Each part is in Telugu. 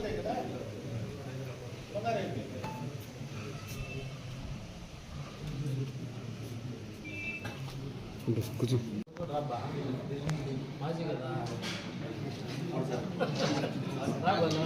వాళ్ళదే కదా. కూర్చో. మాజీ కదా. రాబోదా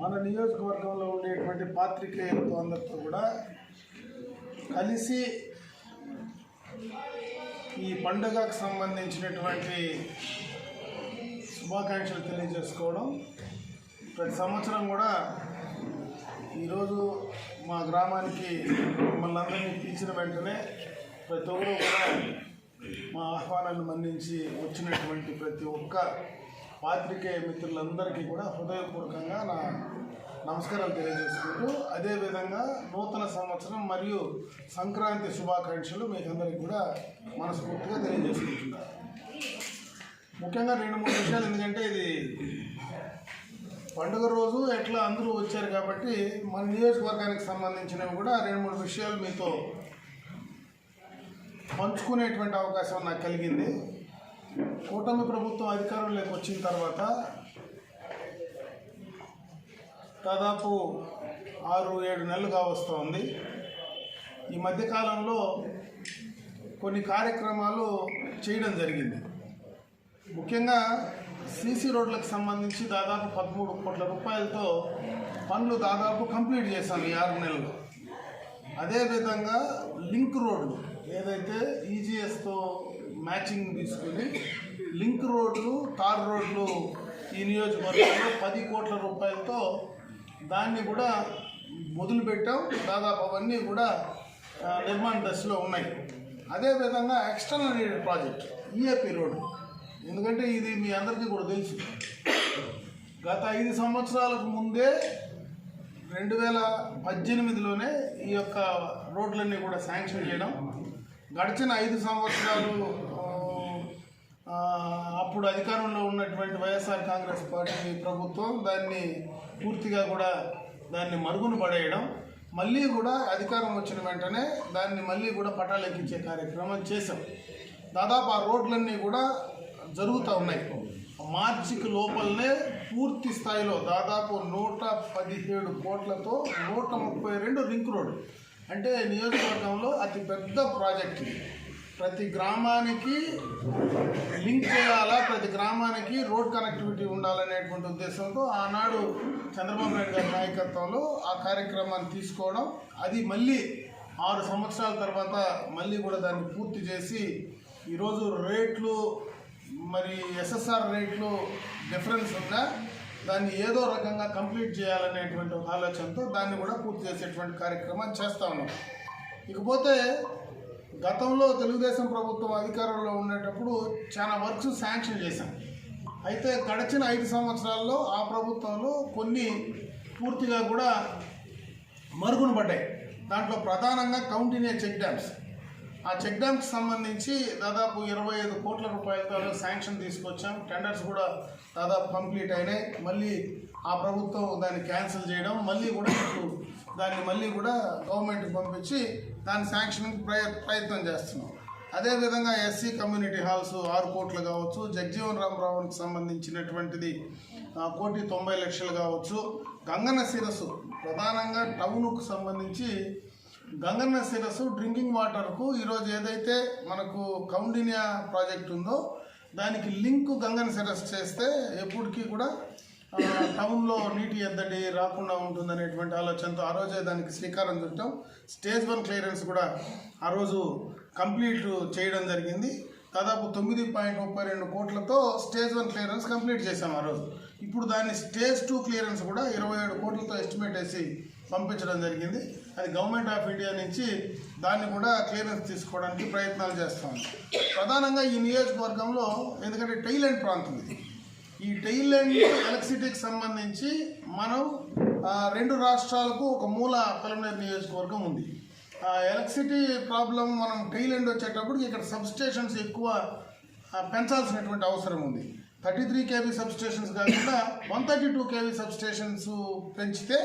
మన నియోజకవర్గంలో ఉండేటువంటి పాత్రికేయులతో అందరితో కూడా కలిసి ఈ పండుగకు సంబంధించినటువంటి శుభాకాంక్షలు తెలియజేసుకోవడం. ప్రతి సంవత్సరం కూడా ఈరోజు మా గ్రామానికి మమ్మల్ని అందరినీ పిలిచిన వెంటనే ప్రతి ఒక్కరూ కూడా మా ఆహ్వానాన్ని మన్నించి వచ్చినటువంటి ప్రతి ఒక్క పాత్రికేయ మిత్రులందరికీ కూడా హృదయపూర్వకంగా నా నమస్కారాలు తెలియజేసుకుంటూ అదేవిధంగా నూతన సంవత్సరం మరియు సంక్రాంతి శుభాకాంక్షలు మీకు అందరికీ కూడా మనస్ఫూర్తిగా తెలియజేసుకుంటున్నాను. ముఖ్యంగా రెండు మూడు విషయాలు ఎందుకంటే ఇది పండుగ రోజు ఎట్లా అందరూ వచ్చారు కాబట్టి మన నియోజకవర్గానికి సంబంధించినవి కూడా రెండు మూడు విషయాలు మీతో పంచుకునేటువంటి అవకాశం నాకు కలిగింది. కూటమి ప్రభుత్వం అధికారంలోకి వచ్చిన తర్వాత దాదాపు ఆరు ఏడు నెలలుగా వస్తోంది ఈ మధ్యకాలంలో కొన్ని కార్యక్రమాలు చేయడం జరిగింది. ముఖ్యంగా సీసీ రోడ్లకు సంబంధించి దాదాపు పదమూడు కోట్ల రూపాయలతో పనులు దాదాపు కంప్లీట్ చేశాం ఈ ఆరు నెలలు. అదేవిధంగా లింక్ రోడ్లు ఏదైతే ఈజీఎస్తో మ్యాచింగ్ తీసుకుని లింక్ రోడ్లు తార్ రోడ్లు ఈ నియోజకవర్గంలో పది కోట్ల రూపాయలతో దాన్ని కూడా మొదలుపెట్టాం. దాదాపు అవన్నీ కూడా నిర్మాణ దశలో ఉన్నాయి. అదేవిధంగా external needed project EAP road ఎందుకంటే ఇది మీ అందరికీ కూడా తెలుసు. గత ఐదు సంవత్సరాలకు ముందే రెండు వేల పద్దెనిమిదిలోనే ఈ యొక్క రోడ్లన్నీ కూడా శాంక్షన్ చేయడం గడిచిన ఐదు సంవత్సరాలు అప్పుడు అధికారంలో ఉన్నటువంటి వైఎస్ఆర్ కాంగ్రెస్ పార్టీ ప్రభుత్వం దాన్ని పూర్తిగా కూడా దాన్ని మరుగున పడేయడం మళ్ళీ కూడా అధికారం వచ్చిన వెంటనే దాన్ని మళ్ళీ కూడా పటాలెక్కించే కార్యక్రమం చేశాం. దాదాపు ఆ రోడ్లన్నీ కూడా జరుగుతూ ఉన్నాయి. మార్చికి లోపలనే పూర్తి స్థాయిలో దాదాపు నూట పదిహేడు కోట్లతో నూట ముప్పై రెండు రింక్ రోడ్డు అంటే నియోజకవర్గంలో అతి పెద్ద ప్రాజెక్ట్ ప్రతి గ్రామానికి లింక్ చేయాలా? ప్రతి గ్రామానికి రోడ్ కనెక్టివిటీ ఉండాలనేటువంటి ఉద్దేశంతో ఆనాడు చంద్రబాబు నాయుడు గారి నాయకత్వంలో ఆ కార్యక్రమాన్ని తీసుకోవడం అది మళ్ళీ ఆరు సంవత్సరాల తర్వాత మళ్ళీ కూడా దాన్ని పూర్తి చేసి ఈరోజు రేట్లు మరి ఎస్ఎస్ఆర్ రేట్లు డిఫరెన్స్ ఉందా? దాన్ని ఏదో రకంగా కంప్లీట్ చేయాలనేటువంటి ఒక ఆలోచనతో దాన్ని కూడా పూర్తి చేసేటువంటి కార్యక్రమాన్ని చేస్తా ఉన్నాం. ఇకపోతే గతంలో తెలుగుదేశం ప్రభుత్వం అధికారంలో ఉండేటప్పుడు చాలా వర్క్స్ శాంక్షన్ చేశాం. అయితే గడిచిన ఐదు సంవత్సరాల్లో ఆ ప్రభుత్వంలో కొన్ని పూర్తిగా కూడా మరుగున పడ్డాయి. దాంట్లో ప్రధానంగా కౌంటినియా చెక్ డ్యామ్స్. ఆ చెక్ డ్యామ్కి సంబంధించి దాదాపు ఇరవై ఐదు కోట్ల రూపాయలతో శాంక్షన్ తీసుకొచ్చాం. టెండర్స్ కూడా దాదాపు కంప్లీట్ అయినాయి. మళ్ళీ ఆ ప్రభుత్వం దాన్ని క్యాన్సిల్ చేయడం మళ్ళీ కూడా ఇప్పుడు దాన్ని మళ్ళీ కూడా గవర్నమెంట్కి పంపించి దాని శాంక్షన్కి ప్రయ ప్రయత్నం చేస్తున్నాం. అదేవిధంగా ఎస్సీ కమ్యూనిటీ హాల్స్ ఆరు కోట్లు కావచ్చు జగ్జీవన్ రామరావుకి సంబంధించినటువంటిది కోటి తొంభై లక్షలు కావచ్చు. గంగన శిరస్సు ప్రధానంగా టౌన్కు సంబంధించి గంగన్న శిరస్సు డ్రింకింగ్ వాటర్కు ఈరోజు ఏదైతే మనకు కౌండిన్యా ప్రాజెక్ట్ ఉందో దానికి లింక్ గంగన్న శిరస్సు చేస్తే ఎప్పటికీ కూడా టౌన్లో నీటి ఎద్దడి రాకుండా ఉంటుందనేటువంటి ఆలోచనతో ఆ రోజే దానికి శ్రీకారం చుట్టాం. స్టేజ్ వన్ క్లియరెన్స్ కూడా ఆ రోజు కంప్లీట్ చేయడం జరిగింది. దాదాపు తొమ్మిది పాయింట్ ముప్పై రెండు కోట్లతో స్టేజ్ వన్ క్లియరెన్స్ కంప్లీట్ చేశాం ఆ రోజు. ఇప్పుడు దాన్ని స్టేజ్ టూ క్లియరెన్స్ కూడా ఇరవై ఏడు కోట్లతో ఎస్టిమేట్ వేసి పంపించడం జరిగింది. అది గవర్నమెంట్ ఆఫ్ ఇండియా నుంచి దాన్ని కూడా క్లియరెన్స్ తీసుకోవడానికి ప్రయత్నాలు చేస్తాం. ప్రధానంగా ఈ నియోజకవర్గంలో ఎందుకంటే టైలాండ్ ప్రాంతం ఇది ఈ టైలాండ్ ఎలక్ట్రిసిటీకి సంబంధించి మనం రెండు రాష్ట్రాలకు ఒక మూల పలమనేరు నియోజకవర్గం ఉంది. ఆ ఎలక్ట్రిసిటీ ప్రాబ్లం మనం టైలాండ్ వచ్చేటప్పుడు ఇక్కడ సబ్స్టేషన్స్ ఎక్కువ పెంచాల్సినటువంటి అవసరం ఉంది. థర్టీ త్రీ కేవీ సబ్స్టేషన్స్ కాకుండా one thirty two KV substations పెంచితే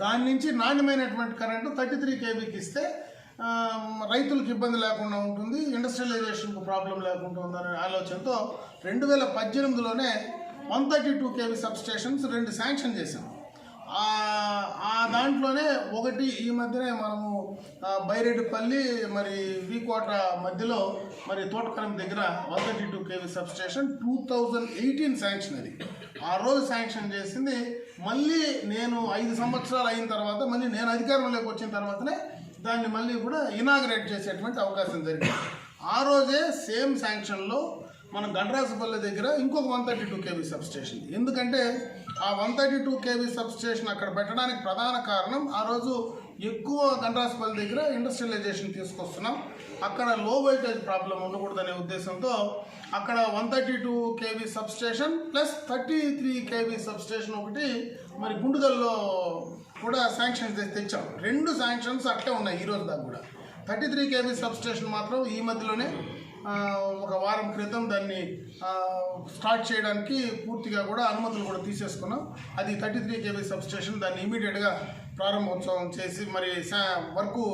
దాని నుంచి నాణ్యమైనటువంటి కరెంటు థర్టీ త్రీ కేబీకి ఇస్తే రైతులకు ఇబ్బంది లేకుండా ఉంటుంది ఇండస్ట్రియలైజేషన్కు ప్రాబ్లం లేకుండా ఉందనే ఆలోచనతో రెండు వేల పద్దెనిమిదిలోనే one thirty two KV substations రెండు శాంక్షన్ చేశాం. ఆ దాంట్లోనే ఒకటి ఈ మధ్యనే మనము బైరెడ్డిపల్లి మరి వీకోట మధ్యలో మరి తోటకరం దగ్గర one thirty two KV substation two thousand eighteen sanction అది. ఆ రోజు శాంక్షన్ చేసింది మళ్ళీ నేను ఐదు సంవత్సరాలు అయిన తర్వాత మళ్ళీ నేను అధికారంలోకి వచ్చిన తర్వాతనే దాన్ని మళ్ళీ కూడా ఇనాగరేట్ చేసేటువంటి అవకాశం జరిగింది. ఆ రోజే సేమ్ శాంక్షన్లో మన గండ్రాసపల్లి దగ్గర ఇంకొక one thirty two KV substation ఎందుకంటే ఆ one thirty two KV substation అక్కడ పెట్టడానికి ప్రధాన కారణం ఆ రోజు ఎక్కువ గండ్రాసపల్లి దగ్గర ఇండస్ట్రియలైజేషన్ తీసుకొస్తున్నాం. అక్కడ లో వోల్టేజ్ ప్రాబ్లం ఉండకూడదనే ఉద్దేశంతో అక్కడ one thirty two KV substation plus thirty three KV substation ఒకటి మరి గుండుగల్లో కూడా శాంక్షన్ తెచ్చాం. రెండు శాంక్షన్స్ అట్టే ఉన్నాయి ఈరోజు దాకా కూడా. థర్టీ త్రీ కేవీ సబ్స్టేషన్ మాత్రం ఈ మధ్యలోనే ఒక వారం క్రితం దాన్ని స్టార్ట్ చేయడానికి పూర్తిగా కూడా అనుమతులు కూడా తీసేసుకున్నాం. అది thirty three KV substation దాన్ని ఇమీడియట్గా ప్రారంభోత్సవం చేసి మరి సా- వర్కు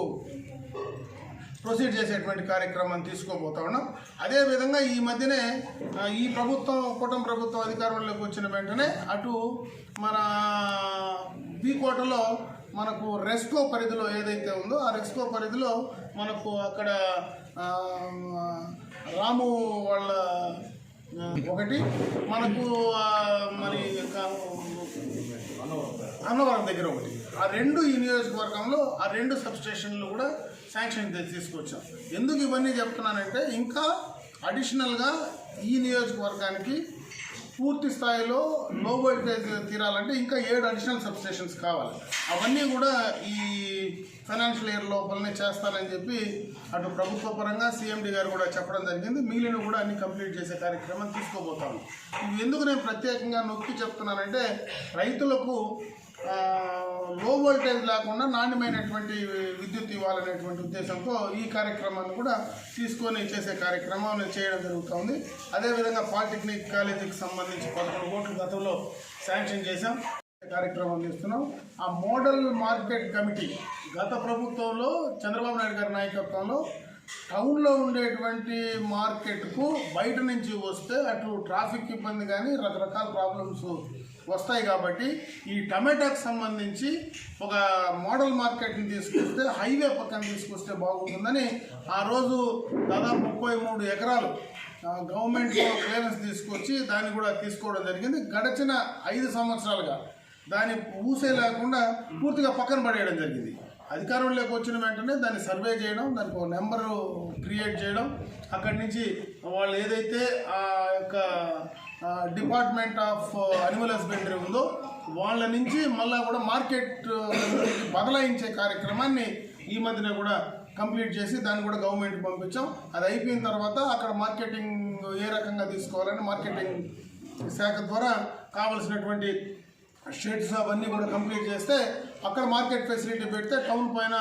ప్రొసీడ్ చేసేటువంటి కార్యక్రమాన్ని తీసుకోబోతా ఉన్నాం. అదేవిధంగా ఈ మధ్యనే ఈ ప్రభుత్వం కూటమి ప్రభుత్వం అధికారంలోకి వచ్చిన వెంటనే అటు మన బీకోటలో మనకు రెస్కో పరిధిలో ఏదైతే ఉందో ఆ రెస్కో పరిధిలో మనకు అక్కడ రాము వాళ్ళ ఒకటి. మనకు మరి అన్నవరం దగ్గర ఒకటి. ఆ రెండు ఈ నియోజకవర్గంలో ఆ రెండు సబ్స్టేషన్లు కూడా శాంక్షన్ తీసుకొచ్చాం. ఎందుకు ఇవన్నీ చెప్తున్నానంటే ఇంకా అడిషనల్గా ఈ నియోజకవర్గానికి పూర్తి స్థాయిలో లో వోల్టేజ్ తీరాలంటే ఇంకా ఏడు అడిషనల్ సబ్స్టేషన్స్ కావాలి. అవన్నీ కూడా ఈ ఫైనాన్షియల్ ఇయర్ లోపలనే చేస్తానని చెప్పి అటు ప్రభుత్వ పరంగా సీఎండి గారు కూడా చెప్పడం జరిగింది. మిగిలిన కూడా అన్ని కంప్లీట్ చేసే కార్యక్రమం తీసుకోబోతాను ఇవి ఎందుకు నేను ప్రత్యేకంగా నొక్కి చెప్తున్నానంటే రైతులకు లో వోల్టేజ్ లేకుండా నాణ్యమైనటువంటి విద్యుత్ ఇవ్వాలనేటువంటి ఉద్దేశంతో ఈ కార్యక్రమాన్ని కూడా తీసుకొని చేసే కార్యక్రమం చేయడం జరుగుతుంది. అదేవిధంగా పాలిటెక్నిక్ కాలేజీకి సంబంధించి పదకొండు కోట్లు గతంలో శాంక్షన్ చేశాం. కార్యక్రమం చేస్తున్నాం. ఆ మోడల్ మార్కెట్ కమిటీ గత ప్రభుత్వంలో చంద్రబాబు నాయుడు గారి నాయకత్వంలో టౌన్లో ఉండేటువంటి మార్కెట్కు బయట నుంచి వస్తే అటు ట్రాఫిక్ ఇబ్బంది కానీ రకరకాల ప్రాబ్లమ్స్ వస్తాయి కాబట్టి ఈ టమాటాకు సంబంధించి ఒక మోడల్ మార్కెట్ని తీసుకొస్తే హైవే పక్కన తీసుకొస్తే బాగుంటుందని ఆ రోజు దాదాపు ముప్పై మూడు ఎకరాలు గవర్నమెంట్లో క్లియరెన్స్ తీసుకొచ్చి దాన్ని కూడా తీసుకోవడం జరిగింది. గడిచిన ఐదు సంవత్సరాలుగా దాని ఊసే లేకుండా పూర్తిగా పక్కన పడేయడం జరిగింది. అధికారంలోకి వచ్చిన వెంటనే దాన్ని సర్వే చేయడం దానికి ఒక నెంబరు క్రియేట్ చేయడం అక్కడి నుంచి వాళ్ళు ఏదైతే ఆ యొక్క డిపార్ట్మెంట్ ఆఫ్ అనిమల్ హస్బెండరీ ఉందో వాళ్ళ నుంచి మళ్ళీ కూడా మార్కెట్ బదలాయించే కార్యక్రమాన్ని ఈ మధ్యన కూడా కంప్లీట్ చేసి దాన్ని కూడా గవర్నమెంట్ పంపించాం. అది అయిపోయిన తర్వాత అక్కడ మార్కెటింగ్ ఏ రకంగా తీసుకోవాలని మార్కెటింగ్ శాఖ ద్వారా కావలసినటువంటి షెడ్స్ అవన్నీ కూడా కంప్లీట్ చేస్తే అక్కడ మార్కెట్ ఫెసిలిటీ పెడితే టౌన్ పైన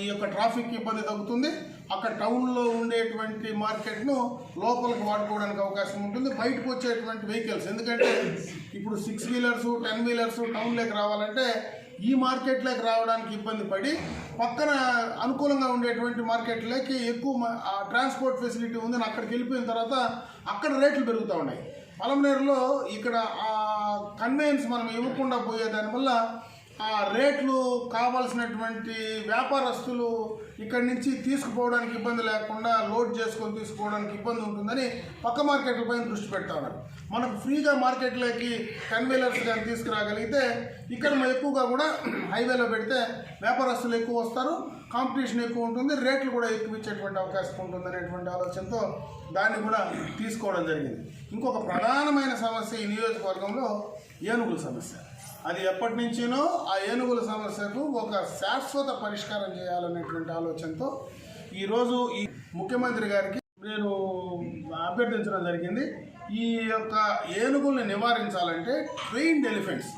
ఈ యొక్క ట్రాఫిక్ ఇబ్బంది తగ్గుతుంది. అక్కడ టౌన్లో ఉండేటువంటి మార్కెట్ను లోపలికి వాడుకోవడానికి అవకాశం ఉంటుంది. బయటకు వచ్చేటువంటి వెహికల్స్. ఎందుకంటే ఇప్పుడు సిక్స్ వీలర్స్ టెన్ వీలర్స్ టౌన్లోకి రావాలంటే ఈ మార్కెట్లోకి రావడానికి ఇబ్బంది పడి పక్కన అనుకూలంగా ఉండేటువంటి మార్కెట్లోకి ఎక్కువ ఆ ట్రాన్స్పోర్ట్ ఫెసిలిటీ ఉందని అక్కడికి వెళ్ళిపోయిన తర్వాత అక్కడ రేట్లు పెరుగుతూ ఉన్నాయి. పలమనేరులో ఇక్కడ ఆ కన్వెయన్స్ మనం ఇవ్వకుండా పోయే దానివల్ల రేట్లు కావాల్సినటువంటి వ్యాపారస్తులు ఇక్కడి నుంచి తీసుకుపోవడానికి ఇబ్బంది లేకుండా లోడ్ చేసుకొని తీసుకోవడానికి ఇబ్బంది ఉంటుందని పక్క మార్కెట్ల పైన దృష్టి పెడతా ఉన్నారు. మనకు ఫ్రీగా మార్కెట్లోకి కన్వీలర్స్ కానీ తీసుకురాగలిగితే ఇక్కడ మనం ఎక్కువగా కూడా హైవేలో పెడితే వ్యాపారస్తులు ఎక్కువ వస్తారు కాంపిటీషన్ ఎక్కువ ఉంటుంది రేట్లు కూడా ఎక్కువ ఇచ్చేటువంటి అవకాశం ఉంటుంది అనేటువంటి ఆలోచనతో దాన్ని కూడా తీసుకోవడం జరిగింది. ఇంకొక ప్రధానమైన సమస్య ఈ నియోజకవర్గంలో ఏనుగుల సమస్య. అది ఎప్పటి నుంచినో ఆ ఏనుగుల సమస్యకు ఒక శాశ్వత పరిష్కారం చేయాలనేటువంటి ఆలోచనతో ఈరోజు ఈ ముఖ్యమంత్రి గారికి నేను అభ్యర్థించడం జరిగింది. ఈ యొక్క ఏనుగుల్ని నివారించాలంటే ట్రైన్డ్ ఎలిఫెంట్స్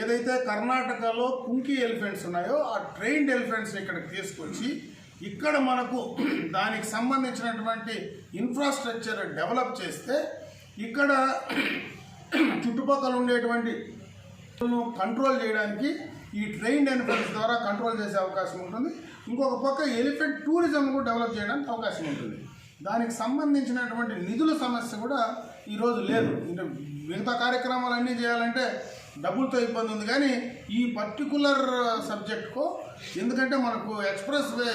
ఏదైతే కర్ణాటకలో కుంకి ఎలిఫెంట్స్ ఉన్నాయో ఆ ట్రైన్డ్ ఎలిఫెంట్స్ ఇక్కడికి తీసుకొచ్చి ఇక్కడ మనకు దానికి సంబంధించినటువంటి ఇన్ఫ్రాస్ట్రక్చర్ డెవలప్ చేస్తే ఇక్కడ చుట్టుపక్కల ఉండేటువంటి కంట్రోల్ చేయడానికి ఈ ట్రైన్ ఎలిఫెంట్స్ ద్వారా కంట్రోల్ చేసే అవకాశం ఉంటుంది. ఇంకొక పక్క ఎలిఫెంట్ టూరిజం కూడా డెవలప్ చేయడానికి అవకాశం ఉంటుంది. దానికి సంబంధించినటువంటి నిధుల సమస్య కూడా ఈరోజు లేదు. అంటే మిగతా కార్యక్రమాలన్నీ చేయాలంటే డబ్బులతో ఇబ్బంది ఉంది. కానీ ఈ పర్టికులర్ సబ్జెక్ట్కు ఎందుకంటే మనకు ఎక్స్ప్రెస్ వే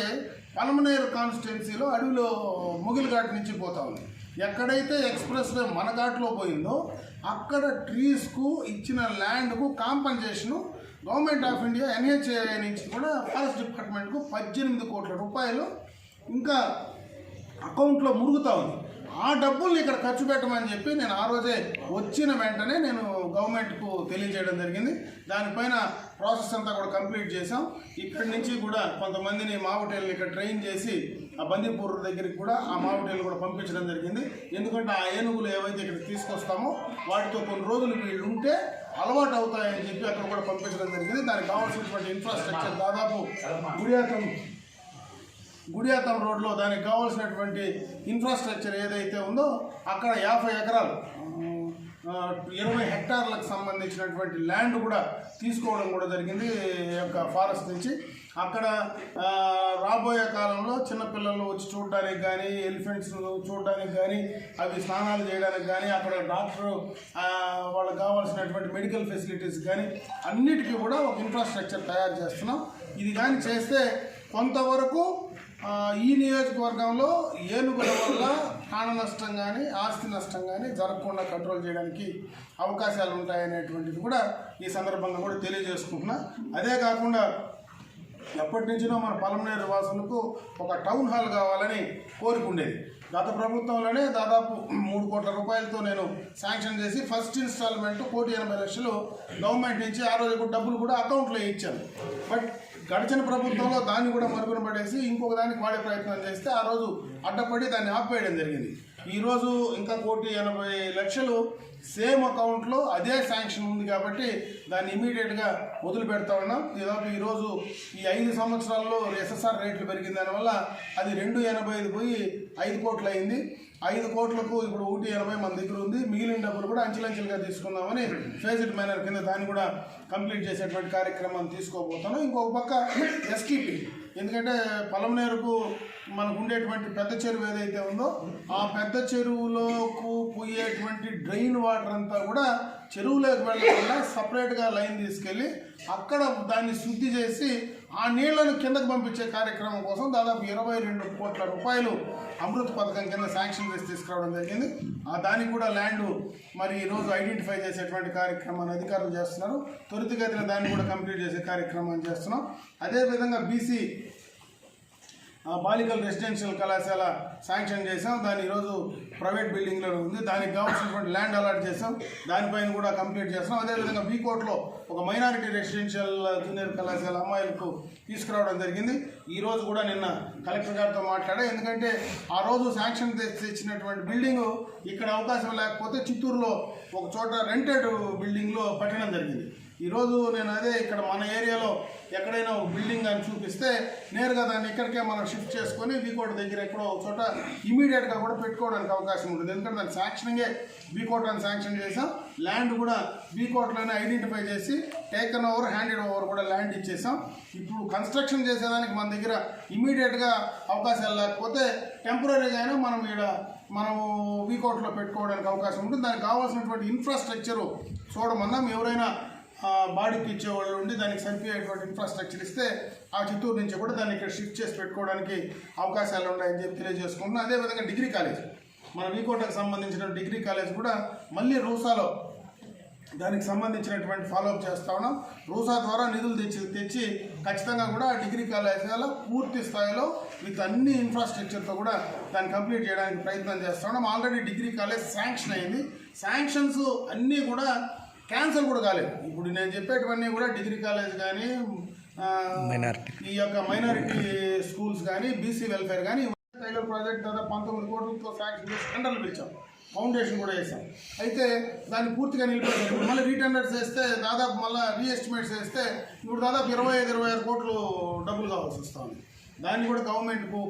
పలమనేరు కాన్స్టిట్యున్సీలో అడవిలో ముగిలిఘాట్ నుంచి పోతా ఉంది. ఎక్కడైతే ఎక్స్ప్రెస్ వే మన ఘాట్లో పోయిందో అక్కడ ట్రీస్కు ఇచ్చిన ల్యాండ్కు compensation government of India NHA నుంచి కూడా ఫారెస్ట్ డిపార్ట్మెంట్కు పద్దెనిమిది కోట్ల రూపాయలు ఇంకా అకౌంట్లో మురుగుతూ ఉంది. ఆ డబ్బుల్ని ఇక్కడ ఖర్చు పెట్టమని చెప్పి నేను ఆ రోజే వచ్చిన వెంటనే నేను గవర్నమెంట్కు తెలియజేయడం జరిగింది. దానిపైన ప్రాసెస్ అంతా కూడా కంప్లీట్ చేసాం ఇక్కడి నుంచి కూడా కొంతమందిని మావటేళ్ళని ఇక్కడ ట్రైన్ చేసి ఆ బందీపూర్ దగ్గరికి కూడా ఆ మావటేళ్ళు కూడా పంపించడం జరిగింది. ఎందుకంటే ఆ ఏనుగులు ఏవైతే ఇక్కడ తీసుకొస్తామో వాటితో కొన్ని రోజులు వీళ్ళు ఉంటే అలవాటు అవుతాయని చెప్పి అక్కడ కూడా పంపించడం జరిగింది. దానికి కావాల్సినటువంటి ఇన్ఫ్రాస్ట్రక్చర్ దాదాపు గుడియాతం గుడియాతం రోడ్లో దానికి కావాల్సినటువంటి ఇన్ఫ్రాస్ట్రక్చర్ ఏదైతే ఉందో అక్కడ యాభై ఎకరాలు ఇరవై హెక్టార్లకు సంబంధించినటువంటి ల్యాండ్ కూడా తీసుకోవడం కూడా జరిగింది ఈ యొక్క ఫారెస్ట్ నుంచి. అక్కడ రాబోయే కాలంలో చిన్నపిల్లలు వచ్చి చూడడానికి కానీ ఎలిఫెంట్స్ చూడడానికి కానీ అవి స్నానాలు చేయడానికి కానీ అక్కడ డాక్టర్ వాళ్ళకి కావాల్సినటువంటి మెడికల్ ఫెసిలిటీస్ కానీ అన్నిటికీ కూడా ఒక ఇన్ఫ్రాస్ట్రక్చర్ తయారు చేస్తున్నాం. ఇది కానీ చేస్తే కొంతవరకు ఈ నియోజకవర్గంలో ఏనుగుల వల్ల ప్రాణ నష్టం కానీ ఆస్తి నష్టం కానీ జరగకుండా కంట్రోల్ చేయడానికి అవకాశాలు ఉంటాయనేటువంటిది కూడా ఈ సందర్భంగా కూడా తెలియజేసుకుంటున్నా. అదే కాకుండా ఎప్పటి నుంచినో మన పలమనేరు వాసులకు ఒక టౌన్ హాల్ కావాలని కోరుకుండేది. గత ప్రభుత్వంలోనే దాదాపు మూడు కోట్ల రూపాయలతో నేను శాంక్షన్ చేసి ఫస్ట్ ఇన్స్టాల్మెంట్ కోటి ఎనభై లక్షలు గవర్నమెంట్ నుంచి ఆ రోజు డబ్బులు కూడా అకౌంట్లో ఇచ్చాను. బట్ గడిచిన ప్రభుత్వంలో దాన్ని కూడా మరుగున పడేసి ఇంకొక దానికి వాడే ప్రయత్నం చేస్తే ఆ రోజు అడ్డపడి దాన్ని ఆపేయడం జరిగింది. ఈరోజు ఇంకా కోటి ఎనభై లక్షలు సేమ్ అకౌంట్లో అదే శాంక్షన్ ఉంది కాబట్టి దాన్ని ఇమీడియట్గా మొదలు పెడతా ఉన్నాం. దాదాపు ఈరోజు ఈ ఐదు సంవత్సరాల్లో ఎస్ఎస్ఆర్ రేట్లు పెరిగిన దానివల్ల అది రెండు ఎనభై ఐదు పోయి ఐదు కోట్లు అయింది. ఐదు కోట్లకు ఇప్పుడు ఒకటి ఎనభై మన దగ్గర ఉంది. మిగిలిన డబ్బులు కూడా అంచెలంచెలుగా తీసుకుందామని ఫేజ్డ్ మేనర్ కింద దాన్ని కూడా కంప్లీట్ చేసేటువంటి కార్యక్రమాన్ని తీసుకోబోతాను ఇంకొక పక్క ఎస్కీపీ. ఎందుకంటే పొలంనేరుకు మనకు ఉండేటువంటి పెద్ద చెరువు ఏదైతే ఉందో ఆ పెద్ద చెరువులోకు పోయేటువంటి డ్రైన్ వాటర్ అంతా కూడా చెరువులోకి వెళ్ళకుండా సపరేట్గా లైన్ తీసుకెళ్ళి అక్కడ దాన్ని శుద్ధి చేసి ఆ నీళ్ళను కిందకు పంపించే కార్యక్రమం కోసం దాదాపు ఇరవై రెండు కోట్ల రూపాయలు అమృత్ పథకం కింద శాంక్షన్ చేసి తీసుకురావడం జరిగింది. ఆ దానికి కూడా ల్యాండ్ మరి ఈరోజు ఐడెంటిఫై చేసేటువంటి కార్యక్రమాన్ని అధికారులు చేస్తున్నారు. త్వరితగతిన దాన్ని కూడా కంప్లీట్ చేసే కార్యక్రమాన్ని చేస్తున్నాం. అదేవిధంగా బీసీ బాలికల రెసిడెన్షియల్ కళాశాల శాంక్షన్ చేసాం దాన్ని ఈరోజు ప్రైవేట్ బిల్డింగ్లో ఉంది. దానికి కావాల్సినటువంటి ల్యాండ్ అలాట్ చేసాం దానిపైన కూడా కంప్లీట్ చేస్తున్నాం. అదేవిధంగా బీకోట్లో ఒక మైనారిటీ రెసిడెన్షియల్ జూనియర్ కళాశాల అమ్మాయిలకు తీసుకురావడం జరిగింది. ఈరోజు కూడా నిన్న కలెక్టర్ గారితో మాట్లాడా. ఎందుకంటే ఆ రోజు శాంక్షన్ తెచ్చి తెచ్చినటువంటి బిల్డింగ్ ఇక్కడ అవకాశం లేకపోతే చిత్తూరులో ఒక చోట రెంటెడ్ బిల్డింగ్లో పెట్టడం జరిగింది. ఈరోజు నేను అదే ఇక్కడ మన ఏరియాలో ఎక్కడైనా ఒక బిల్డింగ్ అని చూపిస్తే నేరుగా దాన్ని ఇక్కడికే మనం షిఫ్ట్ చేసుకొని వీకోట దగ్గర ఎక్కడో ఒక చోట ఇమీడియట్గా కూడా పెట్టుకోవడానికి అవకాశం ఉంటుంది. ఎందుకంటే దాని శాంక్షనింగే వీకోట్ అని శాంక్షన్ చేసాం. ల్యాండ్ కూడా వీకోట్లోనే ఐడెంటిఫై చేసి టేకన్ ఓవర్ హ్యాండెడ్ ఓవర్ కూడా ల్యాండ్ ఇచ్చేసాం. ఇప్పుడు కన్స్ట్రక్షన్ చేసేదానికి మన దగ్గర ఇమీడియట్గా అవకాశాలు లేకపోతే టెంపరీగా అయినా మనం ఇక్కడ మనము వీకోట్లో పెట్టుకోవడానికి అవకాశం ఉంటుంది. దానికి కావాల్సినటువంటి ఇన్ఫ్రాస్ట్రక్చరు చూడమన్నాం ఎవరైనా బాడీకి ఇచ్చేవాళ్ళు ఉండి దానికి సరిపోయేటువంటి ఇన్ఫ్రాస్ట్రక్చర్ ఇస్తే ఆ చిత్తూరు నుంచి కూడా దాన్ని ఇక్కడ షిఫ్ట్ చేసి పెట్టుకోవడానికి అవకాశాలు ఉన్నాయని చెప్పి తెలియజేసుకుంటున్నాం. అదేవిధంగా డిగ్రీ కాలేజ్. మన వీకోటకు సంబంధించిన డిగ్రీ కాలేజ్ కూడా మళ్ళీ రూసాలో దానికి సంబంధించినటువంటి ఫాలోఅప్ చేస్తా ఉన్నాం. రూసా ద్వారా నిధులు తెచ్చి తెచ్చి ఖచ్చితంగా కూడా డిగ్రీ కళాశాల పూర్తి స్థాయిలో విత్ అన్ని ఇన్ఫ్రాస్ట్రక్చర్తో కూడా దాన్ని కంప్లీట్ చేయడానికి ప్రయత్నం చేస్తా ఉన్నాం. ఆల్రెడీ డిగ్రీ కాలేజ్ శాంక్షన్ అయింది. శాంక్షన్స్ అన్నీ కూడా క్యాన్సల్ కూడా కాలేదు. ఇప్పుడు నేను చెప్పేటివన్నీ కూడా డిగ్రీ కాలేజ్ కానీ Minority. ఈ యొక్క మైనారిటీ స్కూల్స్ కానీ బీసీ వెల్ఫేర్ కానీ టైగర్ ప్రాజెక్ట్ దాదాపు పంతొమ్మిది కోట్లతో శాంక్షన్ చేసి టెండర్లు పిలిచాం. ఫౌండేషన్ కూడా వేసాం. అయితే దాన్ని పూర్తిగా నిలిపేసాం. ఇప్పుడు మళ్ళీ రీటెండర్స్ వేస్తే దాదాపు మళ్ళీ రీఎస్టిమేట్స్ వేస్తే ఇప్పుడు దాదాపు ఇరవై ఐదు ఇరవై ఆరు కోట్లు డబ్బులు కావాల్సి వస్తుంది. దాన్ని కూడా గవర్నమెంట్కు